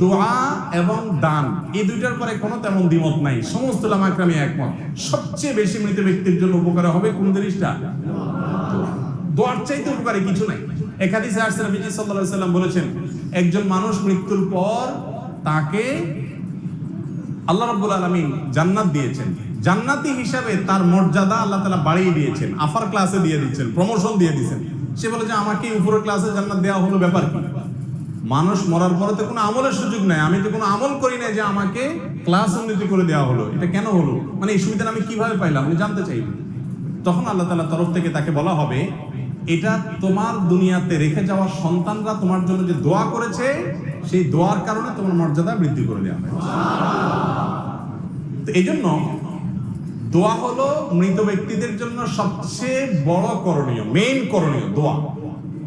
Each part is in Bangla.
দোয়া এবং দান। এই দুইটার পরে কোনো তেমন দ্বিমত নাই। সমস্ত লামাক্রামী একমত। সবচেয়ে বেশি মৃত ব্যক্তির জন্য উপকার হবে কোন জিনিসটা দোয়ার চাইতে উপকারী কিছু নাই। একাদিসে সাল্লাম বলেছেন, একজন মানুষ মৃত্যুর পর তাকে আল্লাহ রাব্বুল আলামিন জান্নাত দিয়েছেন। জান্নাতি হিসাবে তার মর্যাদা আল্লাহ তাআলা বাড়িয়ে দিয়েছেন। আফার ক্লাসে দিয়ে দিচ্ছেন প্রমোশন দিয়ে দিয়েছেন সে বলে যে, আমাকে উপরের ক্লাসে জান্নাত দেওয়া হলো ব্যাপার কি? মানুষ মরার পরে তো কোনো আমলের সুযোগ নাই। আমি তো কোনো আমল করি না যে আমাকে ক্লাস উন্নতি করে দেওয়া হলো। এটা কেন হলো? মানে এই সুবিধাটা আমি কীভাবে পাইলাম? আমি জানতে চাই। তখন আল্লাহ তাআলা তরফ থেকে তাকে বলা হবে, এটা তোমার দুনিয়াতে রেখে যাওয়া সন্তানরা তোমার জন্য যে দোয়া করেছে, সেই দোয়ার কারণে তোমার মর্যাদা বৃদ্ধি করে দেওয়া হয়েছে। তো এই জন্য দোয়া হলো মৃত ব্যক্তিদের জন্য সবচেয়ে বড় করণীয় মেইন করণীয় দোয়া।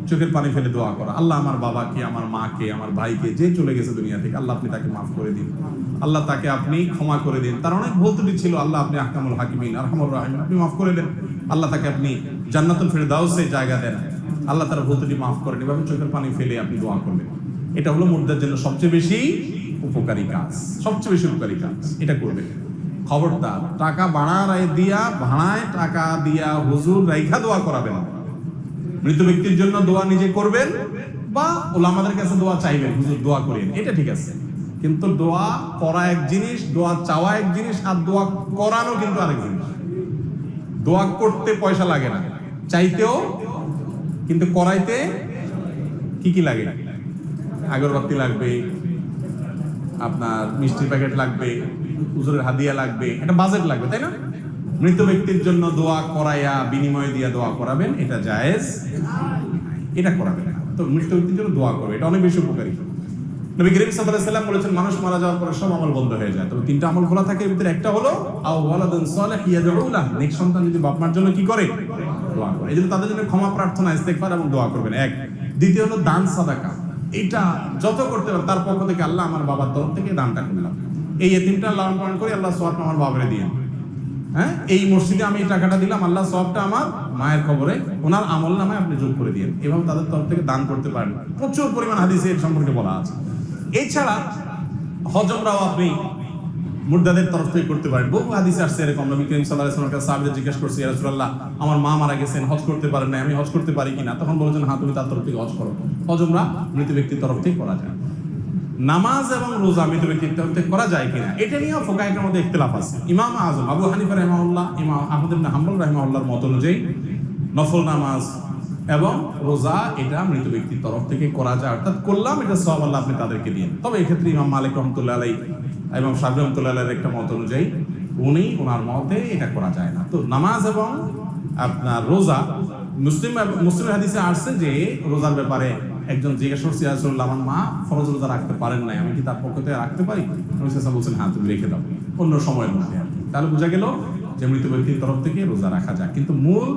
চোখের পানি ফেলে দোয়া করা। আল্লাহ আমার বাবাকে, আমার মাকে, আমার ভাইকে, যে চলে গেছে দুনিয়া থেকে, আল্লাহ আপনি তাকে মাফ করে দিন। আল্লাহ তাকে আপনি ক্ষমা করে দিন। তার অনেক ভুল ত্রুটি ছিল। আল্লাহ আপনি আহকামুল হাকিমিন, আরহামুর রাহিম আপনি মাফ করে দেন। আল্লাহ তাকে আপনি জান্নাতুল ফেরদাউসে জায়গা দেন। আল্লাহ তার ভুল ত্রুটি মাফ করেন। এভাবে চোখের পানি ফেলে আপনি দোয়া করবেন। এটা হলো মুর্দার জন্য সবচেয়ে বেশি উপকারী কাজ। সবচেয়ে বেশি উপকারী কাজ। এটা করবেন। খবরদার, টাকা ভাড়া দিয়া ভাড়ায় টাকা দিয়া হুজুর রাইখা দোয়া করাবেন। মৃত ব্যক্তির জন্য দোয়া নিজে করবেন বা ওলামাদের কাছে দোয়া চাইবেন, হুজুর, দোয়া করেন এটা ঠিক আছে। কিন্তু দোয়া করা এক জিনিস, দোয়া চাওয়া এক জিনিস, আর দোয়া করানো কিন্তু আরেক জিনিস। দোয়া করতে পয়সা লাগে না। চাইতেও, কিন্তু করাইতে কি কি লাগে? আগরবাতি লাগবে, আপনার মিষ্টির প্যাকেট লাগবে হুজুরের হাদিয়া লাগবে, একটা বাজেট লাগবে, তাই না? মৃত ব্যক্তির জন্য দোয়া করাইয়া, বিনিময় দিয়া দোয়া করাবেন, এটা জায়েজ। এটা করাবেন না। তো মৃত ব্যক্তির জন্য দোয়া করবে, এটা অনেক বেশি উপকারী। নবী করিম সাল্লাল্লাহু আলাইহি বলেছেন, মানুষ মারা যাওয়ার পরে সব আমল বন্ধ হয়ে যায়। তবে তিনটা আমল খোলা থাকে, এর ভিতরে একটা হলো, আও ওয়ালাদুন সালিহ ইয়াদউ লাহ নেক্সট সন্তান যদি বাপ মার জন্য কি করে? দোয়া করে। এই জন্য তাদের জন্য ক্ষমা প্রার্থনা, ইস্তেগফার এবং দোয়া করবেন। এক। দ্বিতীয় হলো দান সাদাকা। এটা যত করতে পারেন তার পক্ষ থেকে আল্লাহ আমার বাবার তরফ থেকে দানটা করলাম এই এতিমটা লালন পালন করে, আল্লাহ সওয়াব আমার বাবারে দিয়ে হ্যাঁ? এই মসজিদে আমি এই টাকাটা দিলাম, আল্লাহ সবটা আমার মায়ের খবরে ওনার আমল নামে আপনি যোগ করে দিন এভাবে তাদের তরফ থেকে দান করতে পারেন। প্রচুর পরিমাণ হাদিসে এর সম্পর্কে বলা আছে। এছাড়া হজমরাও আপনি মুর্দাদের তরফ থেকে করতে পারেন। বহু হাদিস আসছে এরকম। নবী করিম আলাইহি ওয়াসাল্লাম সাহাবীদের জিজ্ঞেস করছে রাসূলুল্লাহ, আমার মা মারা গেছেন, হজ করতে পারেন না আমি হজ করতে পারি কিনা? তখন বলেছেন হ্যাঁ তুমি তার তরফ থেকে হজ করো। হজমরা মৃত ব্যক্তির তরফ থেকে করা যায়। নামাজ এবং রোজা মৃত ব্যক্তির তরফ থেকে করা যায় কিনা, এটা নিয়েও ফোকাহের মধ্যে ইখতিলাফ আছে। ইমাম আজম, আবু হানিফা রাহিমাহুল্লাহ, ইমাম আহমদ ইবনে হাম্বল রাহিমাহুল্লাহর মত অনুযায়ী নফল নামাজ এবং রোজা, এটা মৃত ব্যক্তির তরফ থেকে করা যায়। অর্থাৎ করলাম, এটা সব আল্লাহ আপনি তাদেরকে দিন তবে এক্ষেত্রে ইমাম মালিক রহমতুল্লাহ আলাই এবং সাবি রহমতুল্লাহ একটা মত অনুযায়ী, উনি ওনার মতে এটা করা যায় না। তো নামাজ এবং আপনার রোজা, মুসলিম মুসলিম হাদিসে আসছে যে রোজার ব্যাপারে একজন জিজ্ঞেস করছে আমার মা ফরজ রোজা রাখতে পারেন নাই, আমি কি তার পক্ষ থেকে রাখতে পারি? সাল্লাল্লাহু বলছেন হ্যাঁ তুমি রেখে দাও। অন্য সময়ের মধ্যে তাহলে বোঝা গেল যে মৃত ব্যক্তির তরফ থেকে রোজা রাখা যায়। কিন্তু মূল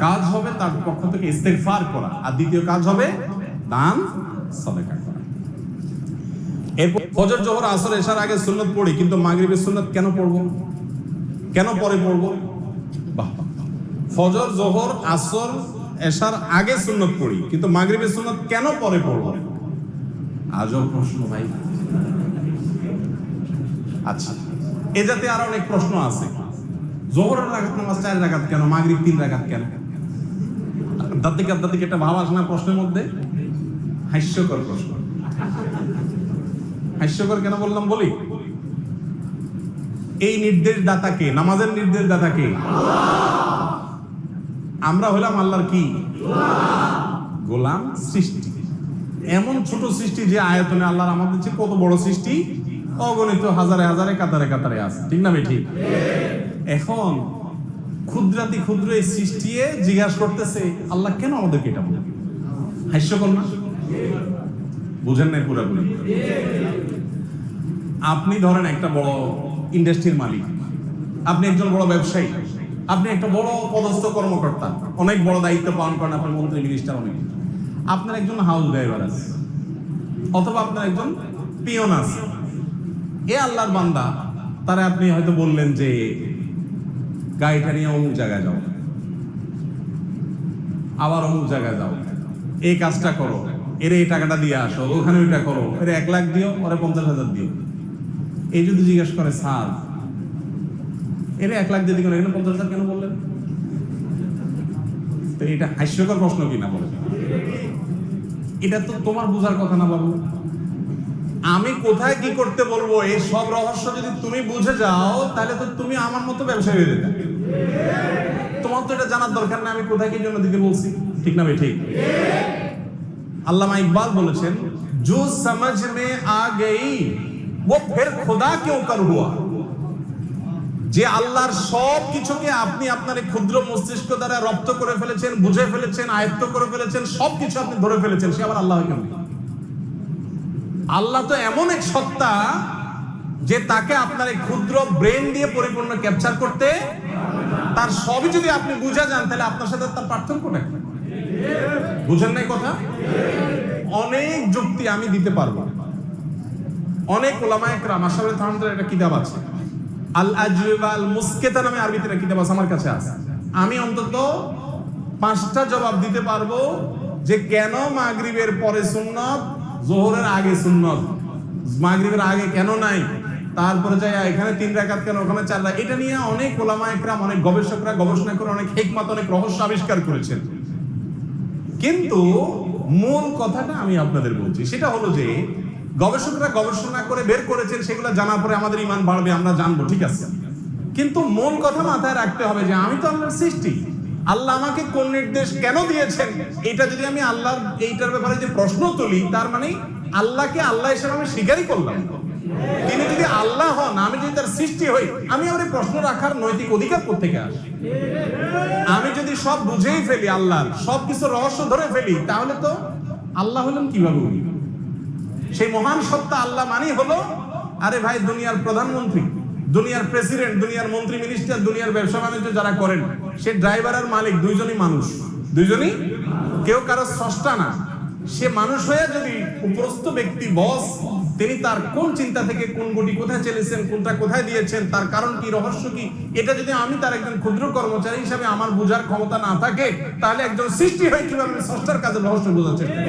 কাজ হবে তার পক্ষ থেকে ইস্তেগফার করা। আর দ্বিতীয় কাজ হবে দান, সাদাকা করা। এরপর ফজর, জোহর, আসর এসার আগে সুন্নত পড়ি, কিন্তু মাগরিবের সুন্নত কেন পড়ব? কেন পরে পড়ব? বাহ। ফজর, জোহর, আসর, এশার আগে সুন্নত পড়ি, কিন্তু মাগরিবের সুন্নত কেন পরে পড়ব? আজও প্রশ্ন, ভাই। আচ্ছা এ জাতীয় আরও অনেক প্রশ্ন আছে। জোহরের রাখাত নামাজ চার রাখাত কেন? মাগরিব তিন রাখাত কেন? দাদিকে দাদিকে একটা ভাব আসে না প্রশ্নের মধ্যে? হাস্যকর প্রশ্ন। হাস্যকর কেন বললাম বলি? এই নির্দেশ দাতাকে নামাজের নির্দেশ দাতাকে আমরা হলাম আল্লাহর কি? গোলাম সৃষ্টি। এমন ছোট সৃষ্টি যে আয়তনে আল্লাহর আমাদের চেয়ে কত বড় সৃষ্টি? অগণিত হাজারে হাজারে কাতারে কাতারে আছে। ঠিক না ভাই, ঠিক? এখন ক্ষুদ্রাতি ক্ষুদ্র এই সৃষ্টি জিজ্ঞাসা করতেছে, আল্লাহ কেন আমাদেরকে এটা বলে? হাস্যকর না? বুঝেন নাই পুরোপুরি। আপনি ধরেন একটা বড় ইন্ডাস্ট্রির মালিক, আপনি একজন বড় ব্যবসায়ী, আপনি একটা বড় পদস্থ কর্মকর্তা, অনেক বড় দায়িত্ব পালন করেন আপনার মন্ত্রী মিনিস্টার অনেক। আপনার একজন হাউস ড্রাইভার আছে, অথবা আপনার একজন পিয়ন আছে। এ আল্লাহর বান্দা, তারা আপনি হয়তো বললেন যে গাড়িটা নিয়ে অমুক জায়গায় যাও। আবার অমুক জায়গায় যাও। এই কাজটা করো। এরে এই টাকাটা দিয়ে আসো। ওখানে ওইটা করো। এরে এক লাখ দিও ওরে পঞ্চাশ হাজার দিও। এই যদি জিজ্ঞেস করে, স্যার, এরে এক লাখ দিয়ে এখানে পঞ্চাশ হাজার কেন বললেন? তো এটা হাস্যকর প্রশ্ন কিনা বলে? এটা তো তোমার বোঝার কথা না বাবু। আমি কোথায় কি করতে বলবো এই সব রহস্য যদি তুমি বুঝে যাও তাহলে তো তুমি আমার মতো ব্যবসায়ী হয়ে যেতে তোমার তো এটা জানার দরকার না আমি কোথায় কি জন্য দিতে বলছি ঠিক না ভাই ঠিক আল্লামা ইকবাল বলেছেন जो समझ में आ गई वो फिर खुदा क्यों कर हुआ যে আল্লাহর সব কিছুকে আপনি আপনার এই ক্ষুদ্র মস্তিষ্ক দ্বারা রপ্ত করে ফেলেছেন বুঝে ফেলেছেন আয়ত্ত করে ফেলেছেন সব কিছু আপনি ধরে ফেলেছেন সে আবার আল্লাহ কেন আল্লাহ তো এমন এক সত্তা যে তাকে আপনার এই ক্ষুদ্র ব্রেন দিয়ে পরিপূর্ণ ক্যাপচার করতে তার সবই যদি আপনি বুঝা যান, তাহলে আপনার সাথে তার পার্থক্যটা কি বুঝেন নাই কথা? অনেক যুক্তি আমি দিতে পারব। অনেক ওলামায়ে কেরাম আশরাফুল থানদের একটা কিতাব আছে। আল আজওয়াবা আল মুসকেতা নামে আরবিতে একটা কিতাব আছে, আমার কাছে আছে। আমি অন্তত পাঁচটা জবাব দিতে পারব যে কেন মাগরিবের পরে সুন্নত জোহরের আগে সুন্নত, মাগরিবের আগে কেন নাই? তারপরে যাই এখানে তিন রাকাত কেন, ওখানে চার রাকাত? এটা নিয়ে অনেক ওলামা একরাম, অনেক গবেষকরা গবেষণা করে অনেক হিকমত, অনেক রহস্য আবিষ্কার করেছেন। কিন্তু মূল কথাটা আমি আপনাদের বলছি, সেটা হলো যে গবেষকরা গবেষণা করে বের করেছেন, সেগুলো জানার পরে আমাদের ইমান বাড়বে, আমরা জানব, ঠিক আছে? কিন্তু মূল কথা মাথায় রাখতে হবে যে আমি তো আল্লাহর সৃষ্টি। আল্লাহ আমাকে কোন নির্দেশ কেন দিয়েছেন? এটা যদি আমি আল্লাহর এইটার ব্যাপারে যে প্রশ্ন তুলি, তার মানে আল্লাহকে আল্লাহ হিসেবে আমি স্বীকারই করলাম। তিনি যদি আল্লাহ হন, আমি যদি তার সৃষ্টি হই, আমি আমার প্রশ্ন রাখার নৈতিক অধিকার কোথেকে আসে? আমি যদি সব বুঝেই ফেলি আল্লাহ সব কিছু রহস্য ধরে ফেলি, তাহলে তো আল্লাহ হলেন কীভাবে সেই মহান সত্তা আল্লাহ মানি হলো, আরে ভাই, দুনিয়ার প্রধানমন্ত্রী। দুনিয়ার প্রেসিডেন্ট দুনিয়ার মন্ত্রী মিনিস্টার দুনিয়ার ব্যবসা বাণিজ্য যারা করেন, সে ড্রাইভার আর মালিক দুইজনই মানুষ। দুইজনই? কেউ কারও স্রষ্টা না। সে মানুষ হয়ে যদি উপরস্থ ব্যক্তি বস তিনি তার কোন চিন্তা থেকে কোন গুটি কোথায় চলেছেন, কোনটা কোথায় দিয়েছেন, তার কারণ কি, রহস্য কি, এটা যদি আমি তার একজন ক্ষুদ্র কর্মচারী হিসাবে আমার বোঝার ক্ষমতা না থাকে, তাহলে একজন সৃষ্টি হয় কীভাবে স্রষ্টার কাজে রহস্য বোঝার চেষ্টা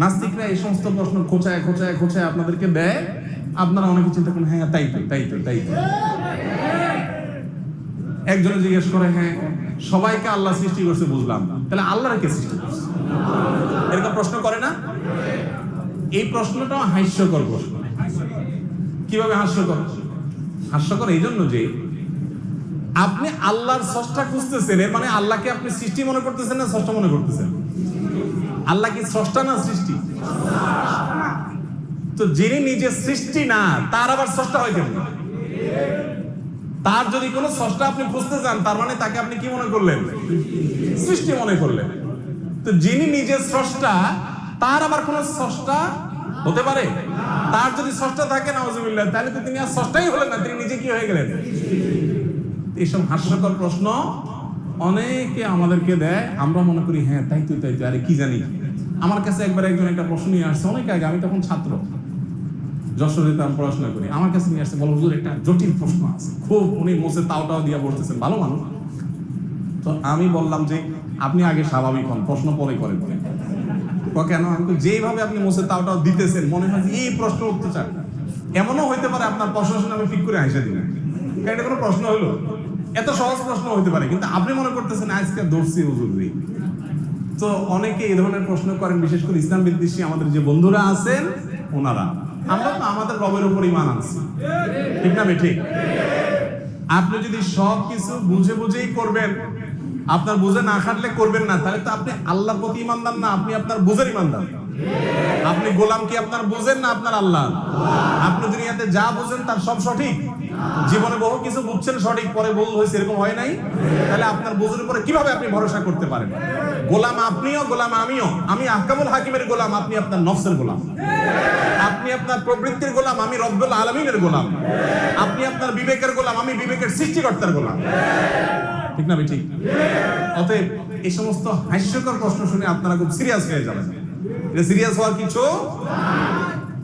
নাস্তিকরা এই সমস্ত প্রশ্ন খোঁচায় খোঁচায় খোঁচায় আপনাদেরকে দেয়। আপনারা অনেকে চিন্তা করেন হ্যাঁ তাই তো তাই তো তাই তো একজনে জিজ্ঞেস করে হ্যাঁ সবাইকে আল্লাহ সৃষ্টি করছে বুঝলাম তাহলে আল্লাহর কে সৃষ্টি করছে? এরকম প্রশ্ন করে না? এই প্রশ্নটা হাস্যকর প্রশ্ন। কীভাবে হাস্যকর? হাস্যকর এই জন্য যে, আপনি আল্লাহর স্রষ্টা খুঁজতেছেন, এর মানে আল্লাহকে আপনি সৃষ্টি মনে করতেছেন না স্রষ্টা মনে করতেছেন? আল্লাহ কি স্রষ্টা না সৃষ্টি? তো যিনি নিজে সৃষ্টি না, তার আবার স্রষ্টা হয় কেন তার যদি কোনো স্রষ্টা আপনি খুঁজতে চান তার মানে তাকে আপনি কি মনে করলেন? সৃষ্টি মনে করলেন। তো যিনি নিজে স্রষ্টা, তার আবার কোনো স্রষ্টা হতে পারে? তার যদি স্রষ্টা থাকে না তাহলে তো তিনি আর স্রষ্টাই হলেন না, তিনি নিজে কি হয়ে গেলেন? এইসব হাস্যকর প্রশ্ন অনেকে আমাদেরকে দেয়, আমরা মনে করি হ্যাঁ তাই তো তাই তো, আরে কি জানি। আমার কাছে একবার একজন একটা প্রশ্ন নিয়ে আসছে, অনেক আগে, আমি তখন ছাত্র। যশোরে তো আমি পড়াশোনা করি। আমার কাছে নিয়ে আসছে, বলো হুজুর, একটা জটিল প্রশ্ন আছে। খুব উনি মোসে তাওটাও দিয়ে বলতেছেন ভালো মানুষ। তো আমি বললাম যে, আপনি আগে স্বাভাবিক হন, প্রশ্ন পরে করেন। কেন? আমি যেইভাবে আপনি মোসে তাওটাও দিতেছেন, মনে হয় যে এই প্রশ্ন উঠতে চান। এমনও হইতে পারে আপনার প্রশ্ন শুনে আমি ঠিক করে হাসে দিবেন। এটা কোনো প্রশ্ন হলো এত সহজ প্রশ্ন হতে পারে, কিন্তু আপনি মনে করতেছেন, আজকে দর্শি হুজুর তো অনেকে এই ধরনের প্রশ্ন করেন, বিশেষ করে ইসলাম বিদ্বেষী আমাদের যে বন্ধুরা আছেন, ওনারা। আমরা তো আমাদের রবের উপর ইমান আনছি। ঠিক না ঠিক আপনি যদি সব কিছু বুঝে বুঝেই করবেন, আপনার বুঝে না খাটলে করবেন না, তাহলে তো আপনি আল্লাহর প্রতি ইমানদার না, আপনি আপনার বুঝের ইমানদার আপনি গোলাম কি আপনার বোঝেন না আপনার আল্লাহ আপনি দুনিয়াতে যা বোঝেন তার সব সঠিক। জীবনে বহু কিছু বুঝছেন সঠিক, পরে ভুল হয়েছে, এরকম হয় নাই? তাহলে আপনার বুঝের উপরে কীভাবে আপনি ভরসা করতে পারেন? গোলাম আপনিও, গোলাম আমিও। আমি আহকামুল হাকিমের গোলাম, আপনি আপনার নফসের গোলাম। আপনি আপনার প্রবৃত্তির গোলাম, আমি রব্বুল আলমিনের গোলাম। আপনি আপনার বিবেকের গোলাম, আমি বিবেকের সৃষ্টিকর্তার গোলাম। ঠিক না ঠিক অতএব এই সমস্ত হাস্যকর প্রশ্ন শুনে আপনারা খুব সিরিয়াস হয়ে যাবেন। সিরিয়াস হওয়ার কিছু